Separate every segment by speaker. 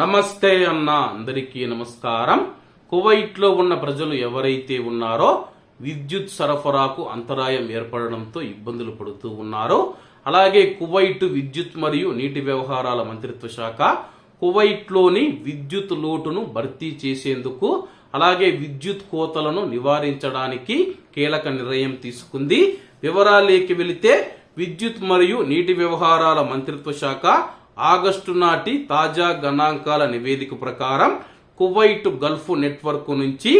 Speaker 1: నమస్తే అన్న అందరికీ నమస్కారం. కువైట్లో ఉన్న ప్రజలు ఎవరైతే ఉన్నారో విద్యుత్ సరఫరాకు అంతరాయం ఏర్పడడంతో ఇబ్బందులు పడుతూ ఉన్నారో. అలాగే కువైట్ విద్యుత్ మరియు నీటి వ్యవహారాల మంత్రిత్వ శాఖ కువైట్లోని విద్యుత్ లోటును భర్తీ చేసేందుకు అలాగే విద్యుత్ కోతలను నివారించడానికి కీలక నిర్ణయం తీసుకుంది. వివరాలేకి వెళితే విద్యుత్ మరియు నీటి వ్యవహారాల మంత్రిత్వ శాఖ ఆగస్టు నాటి తాజా గణాంకాల నివేదిక ప్రకారం కువైట్ గల్ఫ్ నెట్వర్క్ నుంచి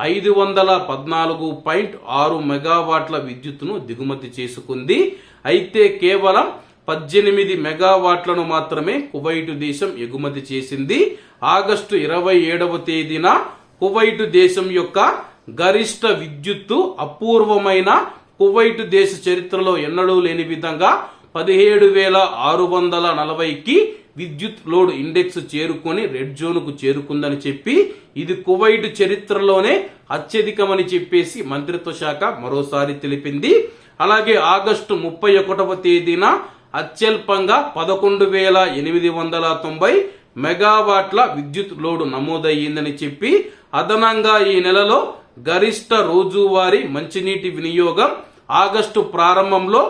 Speaker 1: ఐదు వందల పద్నాలుగు పాయింట్ ఆరు మెగావాట్ల విద్యుత్తును దిగుమతి చేసుకుంది. అయితే కేవలం పద్దెనిమిది మెగావాట్లను మాత్రమే కువైటు దేశం ఎగుమతి చేసింది. ఆగస్టు ఇరవై ఏడవ తేదీన కువైటు దేశం యొక్క గరిష్ట విద్యుత్తు అపూర్వమైన కువైటు దేశ చరిత్రలో ఎన్నడూ లేని విధంగా పదిహేడు వేల ఆరు వందల నలభైకి విద్యుత్ లోడ్ ఇండెక్స్ చేరుకొని రెడ్ జోన్కు చేరుకుందని చెప్పి ఇది కువైట్ చరిత్రలోనే అత్యధికమని చెప్పేసి మంత్రిత్వ శాఖ మరోసారి తెలిపింది. అలాగే ఆగస్టు ముప్పై ఒకటవ తేదీన అత్యల్పంగా పదకొండు వేల ఎనిమిది వందల తొంభై మెగావాట్ల విద్యుత్ లోడ్ నమోదయ్యిందని చెప్పి అదనంగా ఈ నెలలో గరిష్ట రోజువారీ మంచినీటి వినియోగం ఆగస్టు ప్రారంభంలో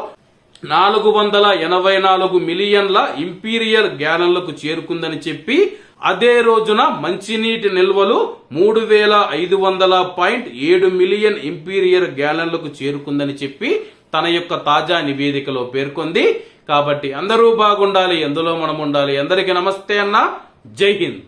Speaker 1: నాలుగు వందల ఎనభై నాలుగు మిలియన్ల ఇంపీరియర్ గ్యాలన్లకు చేరుకుందని చెప్పి అదే రోజున మంచినీటి నిల్వలు మూడు వేల ఐదు వందల పాయింట్ ఏడు మిలియన్ ఇంపీరియర్ గ్యాలన్లకు చేరుకుందని చెప్పి తన యొక్క తాజా నివేదికలో పేర్కొంది. కాబట్టి అందరూ బాగుండాలి ఎందులో మనం ఉండాలి అందరికీ నమస్తే అన్న. జై హింద్.